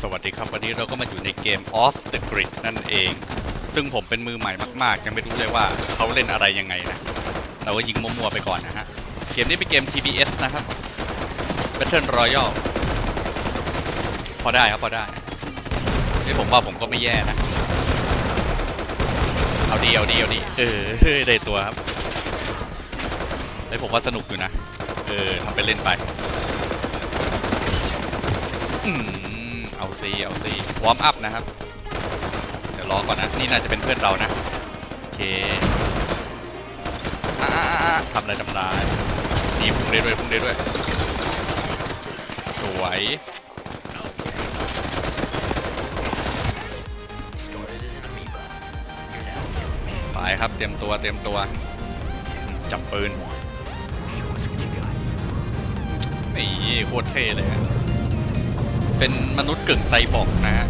สวัสดีครับ วันนี้เราก็มาอยู่ในเกม Off the Grid นั่นเอง ซึ่งผมเป็นมือใหม่มากๆ ยังไม่รู้เลยว่าเขาเล่นอะไรยังไงนะ เราก็ยิงมั่วๆไปก่อนนะฮะ เกมนี้เป็นเกม TBS นะครับ Battle Royale พอได้ครับ พอได้เฮ้ยผมว่าผมก็ไม่แย่นะ เอาดีเอาดีเอาดีเออได้ตัวครับเฮ้ยผมว่าสนุกอยู่นะ เออทำไปเล่นไป อืม เอาซีเอาซีวอร์มอัพนะครับ เดี๋ยวรอก่อนนะ นี่น่าจะเป็นเพื่อนเรานะ โอเคอ่าทำอะไรทำลายนี่พุ่งได้ด้วยพุ่งได้ด้วย สวยไปครับเตรียมตัวเตรียมตัว จับปืนนี่โคตรเท่เลย เป็นมนุษย์กึ่งไซบอร์กนะฮะ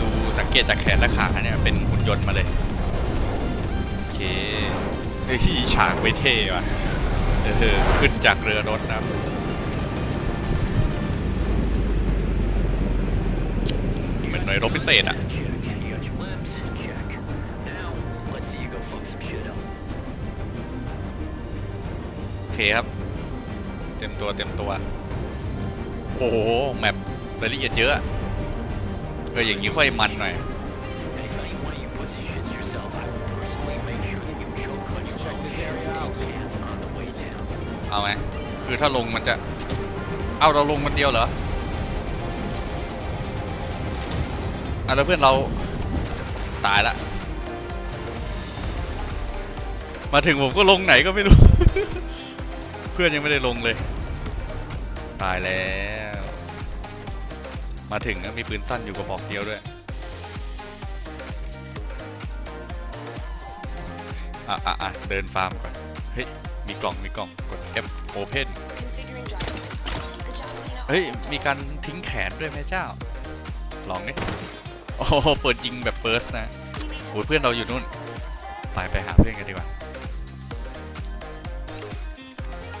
ดูสังเกตจากแขนและขาเนี่ยเป็นหุ่นยนต์มาเลยโอเคเฮ้ยฉากไว้เท่ว่ะเออขึ้นจากเรือรถนะเหมือนหน่วยรบพิเศษอะโอเคครับ เตรียมตัวเตรียมตัว โอ้โห แมปรายละเอียดเยอะ เออ อย่างนี้ค่อยมันหน่อย เอาไหม คือถ้าลงมันจะ เอาเราลงมันเดียวเหรออะแล้วเพื่อนเราตายละ มาถึงผมก็ลงไหนก็ไม่รู้ เพื่อนยังไม่ได้ลงเลย ตายแล้ว มาถึงก็มีปืนสั้นอยู่กระบอกเดียวด้วยอะอะอะเดินฟาร์มก่อน เฮ้ย มีกล่องมีกล่องกด F Open Configuring drivers. The Javelina เฮ้ย มีการทิ้งแขนด้วยแม่เจ้า ลองดิโอ้โหเปิดยิงแบบเบิร์สนะ teammate has โอ้ยเพื่อนเราอยู่นู่น ไปไปหาเพื่อนกันดีกว่า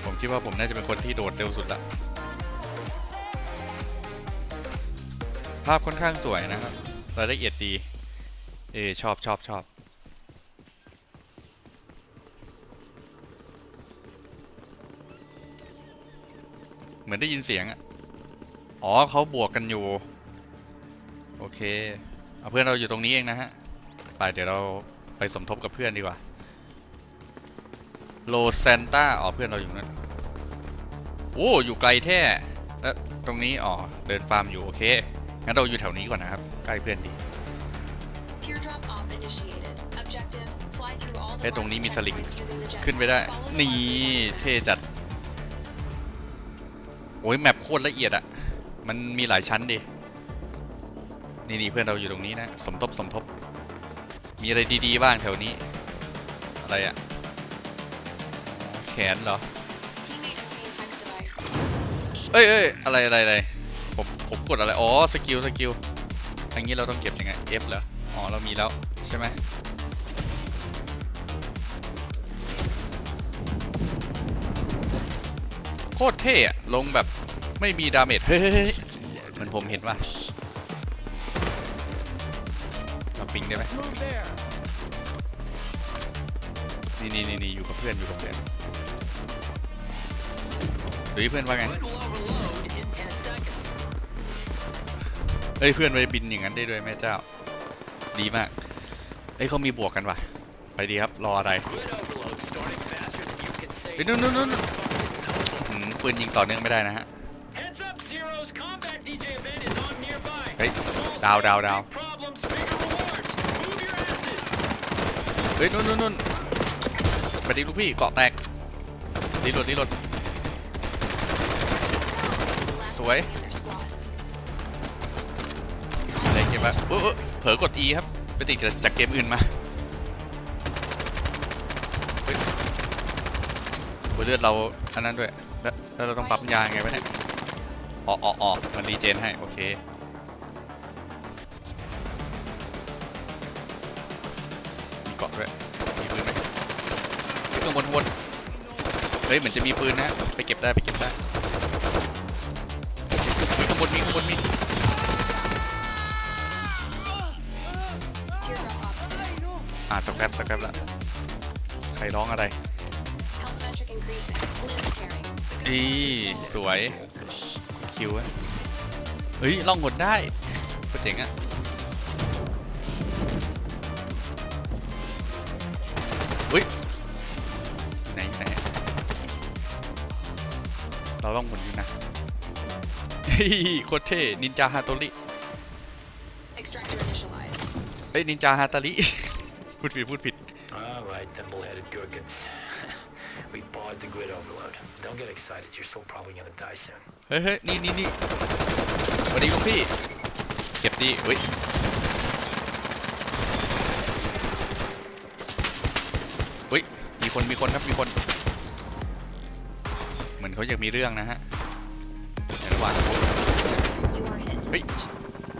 ผมคิดว่าผมน่าจะเป็นคนที่โดดเร็วสุดละ ภาพค่อนข้างสวยนะครับรายละเอียดดี เออชอบชอบชอบเหมือนได้ยินเสียงอะอ๋อเขาบวกกันอยู่ โอเค เอาเพื่อนเราอยู่ตรงนี้เองนะฮะ ไปเดี๋ยวเราไปสมทบกับเพื่อนดีกว่า โลเซนต้าอ๋อเพื่อนเราอยู่นั่น โอ้ อยู่ไกลแท้ แล้วตรงนี้อ๋อเดินฟาร์มอยู่ โอเค งั้นเราอยู่แถวนี้ก่อนนะครับ ใกล้เพื่อนดี teardrop op initiated. Objective: fly through all the เอ้ยตรงนี้ marked มีสลิง checkpoints using the ขึ้นไป jetpack, ได้ followed นี่ by the เท่จัด โอ้ยแมปโคตรละเอียดอะมันมีหลายชั้นดิ นี่นี่เพื่อนเราอยู่ตรงนี้นะ สมทบสมทบ มีอะไรดีๆบ้างแถวนี้ อะไรอะแขนเหรอ Teammate obtained hex device. เอ้ยเอ้ยอะไรอะไรอะไร ผมกดอะไร อ๋อ สกิล สกิลอันนี้เราต้องเก็บยังไง F เหรอ อ๋อ เรามีแล้ว ใช่ไหมโคตรเท่อะลงแบบไม่มีดาเมจ เฮ้ยเหมือนผมเห็นว่ามาปิงได้ไหมนี่นี่นี่อยู่กับเพื่อนอยู่กับเพื่อนดูดิเพื่อนว่าไง เอ้ยเพื่อนไปบินอย่างนั้นได้ด้วยแม่เจ้า ดีมาก เอ้ยเขามีบวกกันวะไปดีครับ รออะไรไปนู่นนู่นนู่นปืนยิงต่อเนื่องไม่ได้นะฮะเฮ้ยดาวดาวดาวเฮ้ยนู่นนู่นนู่นไปดิลูกพี่เกาะแตกดีหลดดีหลดสวย เก็บวะอุ๊ยอุ๊ยเผลอกด E ครับ ไปติดจากเกมอื่นมาเฮ้ยเลือดเราอันนั้นด้วย แล้วแล้วเราต้องปั๊มยาไงวะเนี่ยอ๋ออ๋อออมันรีเจนให้ โอเคมีเกาะด้วยมีปืนไหมเฮ้ยข้างบนข้างบนเฮ้ยเหมือนจะมีปืนนะ ไปเก็บได้ไปเก็บได้ข้างนมีข้างบนมี อ่าสแครปสแครปละใครร้องอะไร Health metric increasing. Limb tearing. The good อี pulse is ส full. วยคิวอะเฮ้ยล่องหนได้โคตรเจ๋งอะเฮ้ยอยู่ไหนอยู่ไหนเราล่องหนอยู่นะเฮ้ยโคตรเท่นินจาฮาโตริ Extractor initialized. เฮ้ยนินจาฮาตาริ พูดผิดพูดผิด All right, thimble-headed gherkins. we barred the grid overload. Don't get excited. You're still probably gonna die soon. เฮ้ยเฮ้ยนี่นี่นี่สวัสดีลุงพี่ เก็บดีเฮ้ย เฮ้ย มีคน มีคนครับ มีคน เหมือนเขาอยากมีเรื่องนะฮะในระหว่าง You are hit. เฮ้ย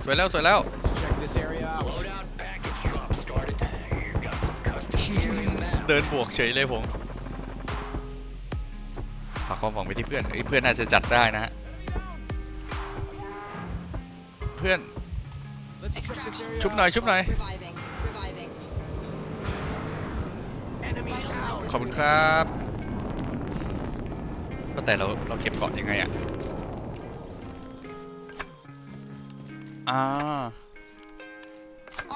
สวยแล้ว สวยแล้ว Let's check this area out. Loadout เดินบวกเฉยเลยผมฝากความหวังไปที่เพื่อนเอ้ยเพื่อนน่าจะจัดได้นะฮะ เพื่อน Let's check this Extraction. area ชุบหน่อย ชุบหน่อย Reviving. Reviving. Enemy Vital down. signs ขอบคุณครับก็แต่เราเราเก็บเกาะยังไงอะ อ่า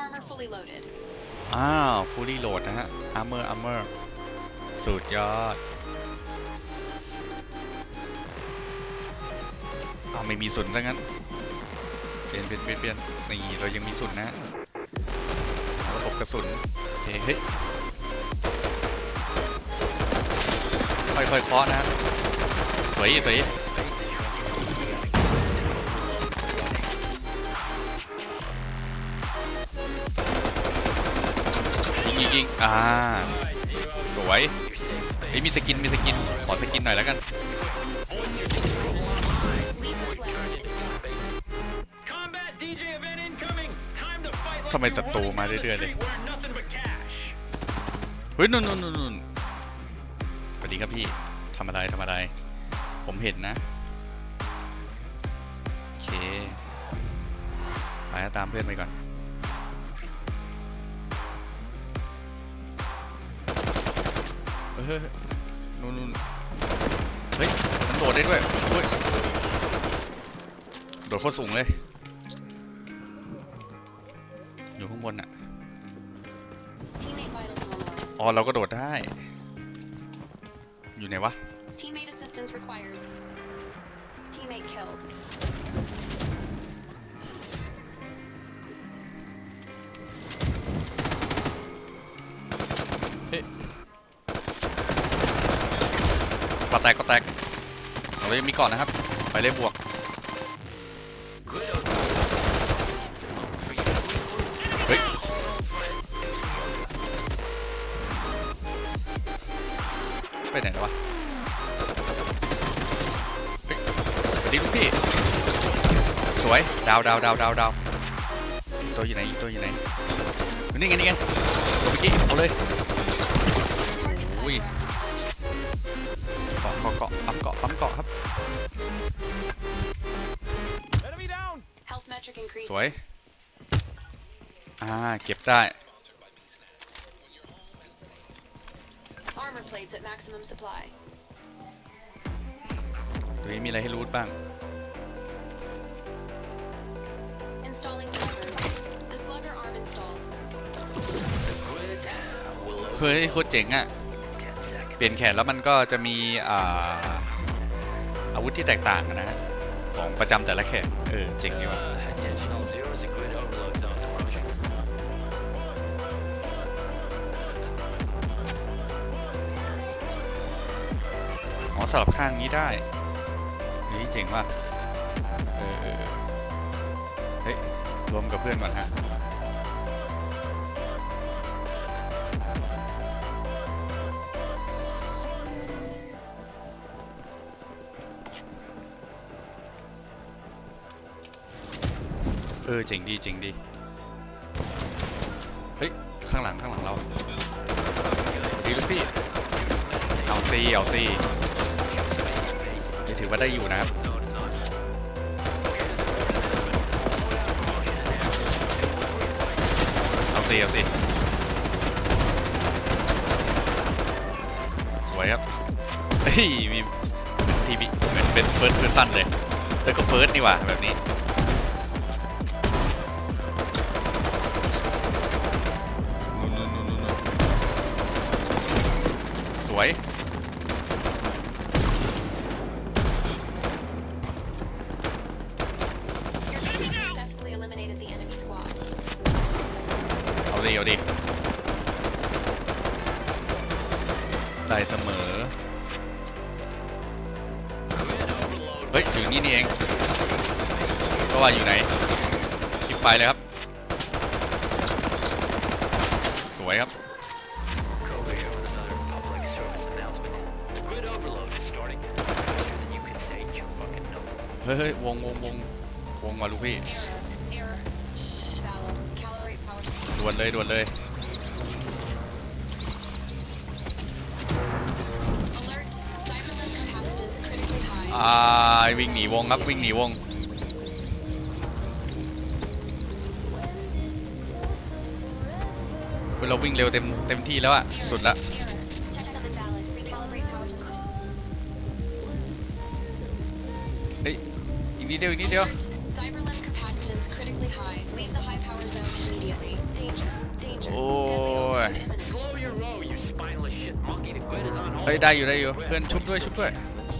Armor fully loaded. อ้าวฟูลี่โหลดนะฮะ อาร์เมอร์อาร์เมอร์สุดยอดเอาไม่มีสุนซะงั้น เปลี่ยนเปลี่ยนเปลี่ยนเปลี่ยนนี่เรายังมีสุนนะระบบกระสุนเฮ้ยค่อยๆเคาะนะสวยสวย ยิงยิงยิงอ่า สวยเฮ้ยมีสกิน มีสกิน ขอสกินหน่อยแล้วกัน Leaper's lens installed. Combat DJ event incoming. Time to fight like ทำไม you're ศัตรู running มา down the เรื่อยๆเลย street wearing nothing but cash. เฮ้ยนู่นนู่นนู่นนู่นสวัสดีครับพี่ ทำอะไรทำอะไร ผมเห็นนะ โอเค ไปนะตามเพื่อนไปก่อน ฮ้ยเฮ้ยนู่นนู่นเฮ้ยมันโดดได้ด้วยเฮ้ยโดดโคตรสูงเลย อยู่ข้างบนอะ Teammate vitals normalized. อ๋อเราก็โดดได้ อยู่ไหนวะ Teammate assistance required. Teammate killed. ก็แตกก็แตกเรายังมีก่อนนะครับ ไปเลยบวกเฮ้ยไปไหนแล้ววะเฮ้ยสวัสดีลูกพี่ สวย ดาวดาวดาวดาวดาวตัวอยู่ไหนตัวอยู่ไหนนี่ไงนี่ไงตัวเมื่อกี้เอาเลย ปั๊มเกาะปั๊มเกาะครับ Enemy down. Health metric ส increasing. วย อ่า เก็บได้ Armor plates at maximum supply. ตรงนี้มีอะไรให้รูทบ้าง Installing drivers. The slugger arm installed. The grid will load เฮ้ยโคตรเจ๋งอะ in 10 seconds. เปลี่ยนแขนแล้วมันก็จะมี อ่า อาวุธที่แตกต่างกันนะฮะของประจำแต่ละแขนเออเจ๋งดีว่ะ attention zeros, the grid overload zone approaching. อ๋อสลับข้างนี้ได้เฮ้ยเจ๋งว่ะเออเออเออเฮ้ยรวมกับเพื่อนก่อนฮะ ออจริงดีจริงดี เฮ้ย ข้างหลังข้างหลังเราดีลูกพี่เอาซีเอาซีนี่ถือว่าได้อยู่นะครับเอาซีเอาซีสวยครับเฮ้ยมีทีมีเหมือนเป็นเฟิร์สเฟิร์สตันเลยแต่ก็เฟิร์สนี่ว่าแบบนี้ เสมอ เฮ้ยอยู่นี่นี่เองก็ว่าอยู่ไหนคลิกไปเลยครับ สวยครับ Over here with another public service announcement. Grid overload is starting faster than you can say you fucking know. เฮ้ยเฮ้ยวงวงวงวงมาลูกพี่ Error. Error. Shh. Valve. Calibrate power system. ด่วนเลยด่วนเลย วิ่งหนีวงครับวิ่งหนีวง เราวิ่งเร็วเต็มเต็มที่แล้วอะสุดละ Error. Checksum invalid. Recalibrate power systems. เฮ้ยอีกนิดเดียวอีกนิดเดียว Alert. Cyberlimb capacitance critically high. Leave the high power zone immediately. Danger. Danger. Deadly Oh. overload imminent. Slow your roll, you spineless shit monkey. The grid is on hold. เฮ้ยได้อยู่ได้อยู่เพื่อนชุบด้วยชุบด้วย Let's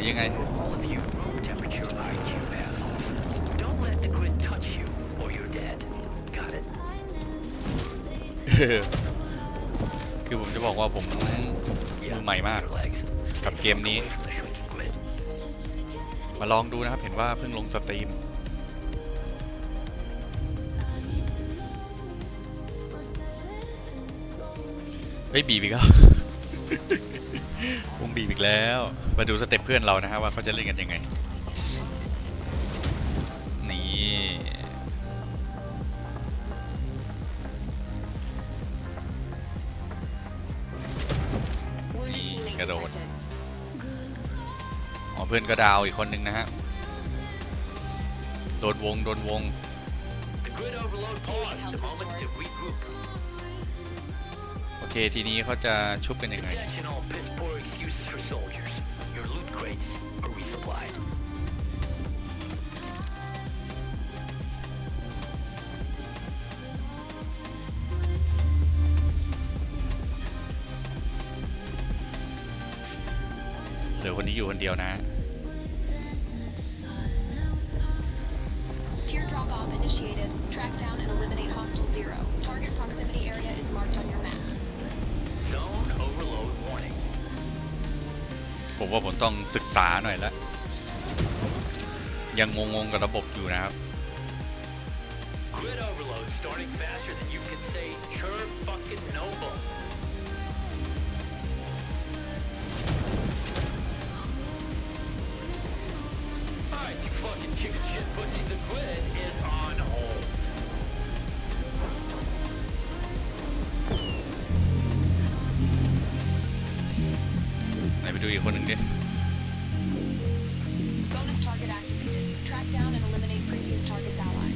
รือยังไง All of you room temperature IQ assholes. Don't let the grid touch you or you're dead. Got it? คือผมจะบอกว่าผมมือใหม่มาก Your legs. กับเกมนี้ Away from the shrinking grid. มาลองดูนะครับ เห็นว่าเพิ่งลงสตรีม เฮ้ยบีบอีกแล้ววง บีบอีกแล้ว มาดูสเต็ปเพื่อนเรานะฮะว่าเขาจะเล่นกันยังไง นี่ Wounded teammate Cái đồ. detected. อ๋อเพื่อนก็ดาวอีกคนนึงนะฮะ โดนวง โดนวง The grid overload Teammate paused a help moment to regroup. โอเค ทีนี้เขาจะชุบกันยังไง Attention all piss poor excuses for soldiers. Your loot crates are resupplied. เหลือคนนี้อยู่คนเดียวนะ Teardrop off initiated. Track down and eliminate hostile zero. Target proximity area is marked on your ผมว่าผมต้องศึกษาหน่อยละยังงงๆกับระบบอยู่นะครับ Grid overload starting faster than you can say chur fucking noble. ไหนไปดูอีกคนหนึ่งดิ Bonus target activated. Track down and eliminate previous target's ally.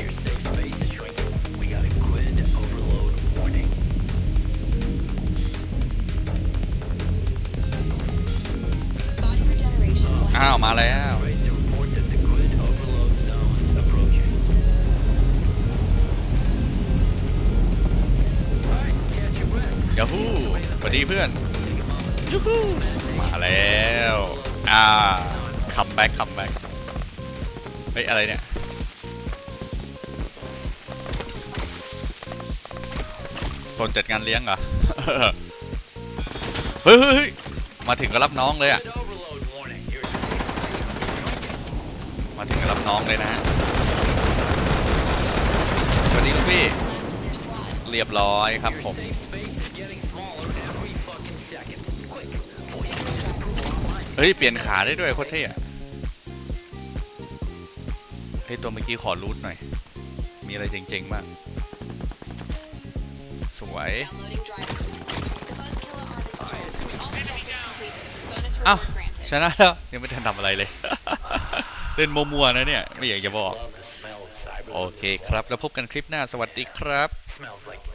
Your safe space is shrinking. We got a grid overload warning. Body regeneration. อ้าว มาแล้ว สวัสดีเพื่อนยูฮูมาแล้ว อ่าคัมแบ็กคัมแบ็กเฮ้ย อะไรเนี่ยโซนจัดงานเลี้ยงเหรอเฮ้ยเฮ้ยเฮ้ย มาถึงก็รับน้องเลยอะ Grid overload warning. Your safe space is shrinking. มาถึงก็รับน้องเลยนะฮะสวัสดีลูกพี่ Flight เรียบร้อยครับผม เฮ้ย เปลี่ยนขาได้ด้วยโคตรเท่อะเฮ้ย ตัวเมื่อกี้ขอรูทหน่อย มีอะไรเจ๋งๆบ้าง สวยเอ้าชนะแล้ว ยังไม่ทันทำอะไรเลย เล่นมัวๆนะเนี่ย ไม่อยากจะบอก โอเคครับ แล้วพบกันคลิปหน้าสวัสดีครับ Smells like